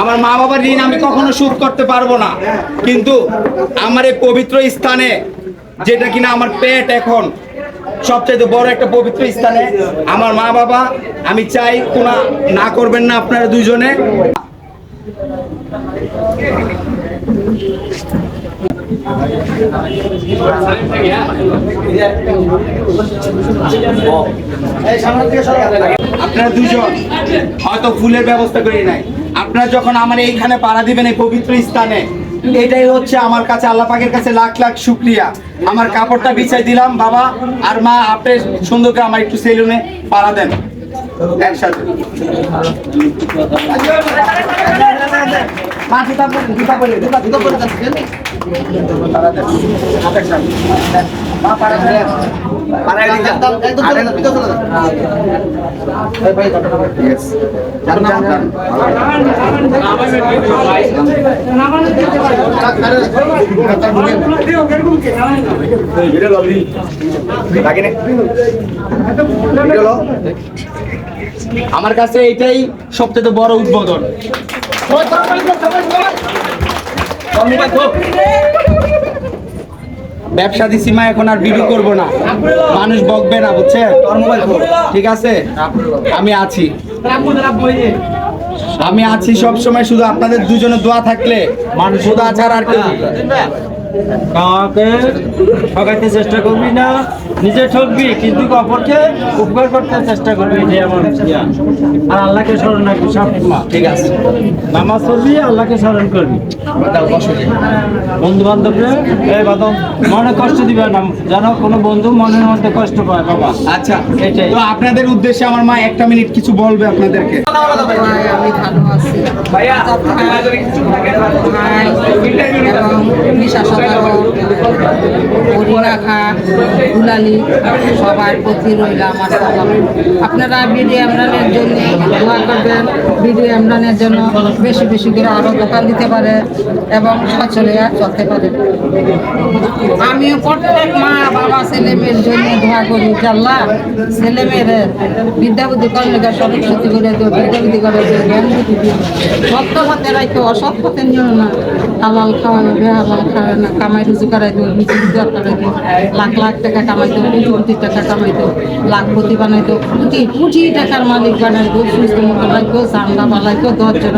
আমার মা বাবার ঋণ আমি কখনো শোধ করতে পারব না। কিন্তু আমার এই পবিত্র স্থানে, যেটা কিনা আমার পেট এখন সবচেয়ে বড় একটা পবিত্র স্থানে, আমার মা বাবা আমি চাই কোনা না করবেন না আপনারা দুজনে আপনারা দুজন হয়তো ফুলের ব্যবস্থা করি নাই। আপনারা যখন আমার এইখানে পাড়া দিবেন এই পবিত্র স্থানে, এটাই হচ্ছে আমার কাছে, আল্লাহ পাকের কাছে লাখ লাখ শুক্রিয়া। আমার কাপড়টা বিছাই দিলাম, বাবা আর মা, আপনি সুন্দর করে আমার একটু সেলুনে পাড়া দেন, একসাথে। পাড়া দেন। আমার কাছে এটাই সবচেয়ে বড় উদ্বোধন। ব্যবসা দিছি মা এখন আর ভিডিও করব না। মানুষ বকবে না বুঝছে? ঠিক আছে? আমি আছি। আমি আছি সব সময় শুধু আপনাদের দুজনে দোয়া থাকলে মানুষ শুধু ছাড়া আর কেউ কাউকে ঠকাইতে চেষ্টা করবি না নিজে ঠকবি কিন্তু অপরকে উপকার করতে চেষ্টা করবি এটাই আমার ইয়া। আর আল্লাহকে স্মরণ রাখবি সবসময় ঠিক আছে। নামাজ পড়বি আল্লাহকে স্মরণ করবি। বন্ধু বান্ধবরে এই বাদম মনে কষ্ট দিবে না। যেন কোনো বন্ধু মনের মধ্যে কষ্ট পায় বাবা। আচ্ছা। এটাই। তো আপনাদের উদ্দেশ্যে আমার মা একটা মিনিট কিছু বলবে আপনাদেরকে। ভাই, আমি ভালো আছি ভাই আপনারা ভিডিও ইমরানের জন্য দোয়া করবেন। ভিডিও ইমরানের জন্য বেশি বেশি করে আরও দোকান দিতে পারে এবং সচলে চলতে পারে। আমিও প্রত্যেক মা, বাবা, ছেলে মেয়ের জন্য দোয়া করি আল্লাহ ছেলে মেয়েদের বিদ্যা বুদ্ধি সরস্বতী করে দিও বিদ্যা বুদ্ধি করে দিও জ্ঞান সত্য পথে রাখো অসৎ পথে না। হালাল খাওয়ানো খাওয়ানো না, কামাই রুজি করাই দিও রুজি রোজগার করাই লাখ লাখ টাকা কামাই দিও কোটি কোটি টাকা কামাই দিও লাখপতি বানাই দিও কোটি কোটি টাকার মালিক বানাই দিও সুস্থ মতো রাখো জানলা বালাই দিও দশজন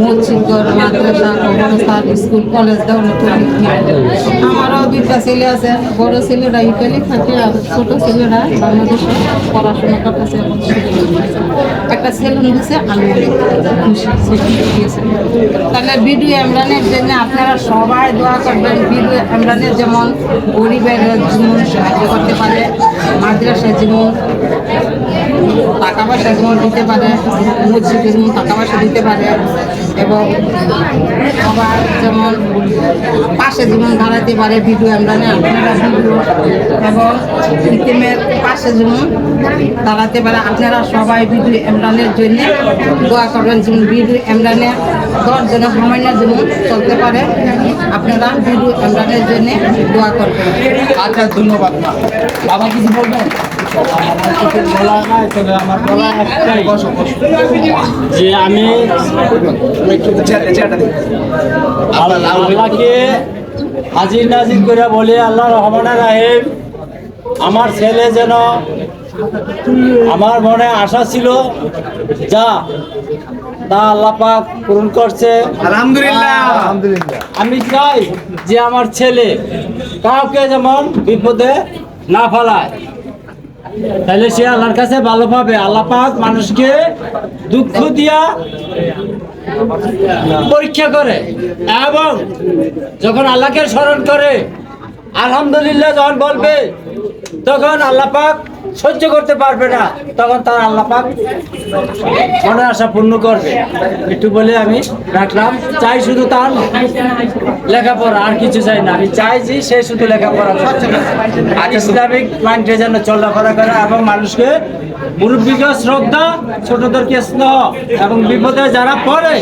মসজিদ, ঘর, মাদ্রাসা, কবরস্থান, স্কুল, কলেজ দাও নতুন আমারও দুইটা ছেলে আছে, বড় ছেলেরা ইটালি থাকে আর ছোট ছেলেরা বাংলাদেশে পড়াশোনা করতেছে। একটা সেলুন দিছে তাহলে ভিডিও ইমরানের জন্য আপনারা সবাই দোয়া করবেন, ভিডিও ইমরানের যেমন গরিবের জীবন সাহায্য করতে পারে মাদ্রাসা যেমন টাকা পয়সা দিতে পারে মসজিদে যেমন টাকা পয়সা দিতে পারে এবং আবার যেমন পাশে যেমন দাঁড়াতে পারে ভিডিও আপনারা ভিডিও এবং ইতিমের পাশে যেমন দাঁড়াতে পারে, আপনারা সবাই ভিডিও এমরানের জন্য দোয়া করবেন, যেমন ভিডিও এমরানে দশজনে ভ্রমণের যেমন চলতে পারে, আপনারা ভিডিও এমরানের জন্য দোয়া করবেন। আচ্ছা ধন্যবাদ বাবা কিছু বলবেন? যে আমি আল্লাহকে হাজির নাজির করে বলি আল্লাহ রহমান রাহিম আমার ছেলে যেন আমার মনে আশা ছিল যা তা আল্লাহ পাক পূরণ করছে। আলহামদুলিল্লাহ। আমি চাই যে আমার ছেলে কাউকে যেমন বিপদে না ফেলায়। তাহলে সে আল্লাহর কাছে ভালো পাবে। আল্লাহ পাক মানুষকে দুঃখ দিয়া পরীক্ষা করে এবং যখন আল্লাহকে স্মরণ করে, আলহামদুলিল্লাহ যখন বলবে, তখন আল্লাহ পাক সহ্য করতে পারবে না তখন তার আল্লাহ পাক মনের আশা পূর্ণ করবে। একটু বলে আমি রাখলাম চাই শুধু তার লেখাপড়া আর কিছু চাই না। আমি চাই যে সে শুধু লেখাপড়া। আর ইসলামিক মাইন্ডে যেন চলাফেরা করে এবং মানুষকে মুরব্বীকে শ্রদ্ধা ছোটদেরকে স্নেহ এবং বিপদে যারা পড়ে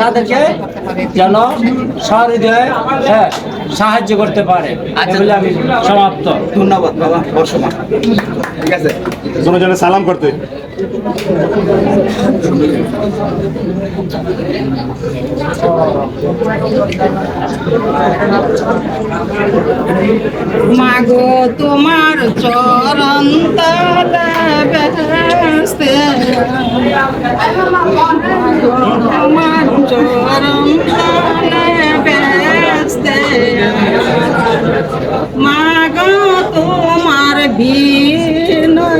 তাদেরকে যেন সহৃদয়ে হ্যাঁ, সাহায্য করতে পারে। আচ্ছা। বলে আমি সমাপ্ত। ধন্যবাদ বাবা বর্ষমা। ঠিক আছে? সালাম করতে। মাগো তোমার চরণ তোমার চরণ মাগো তোমার করি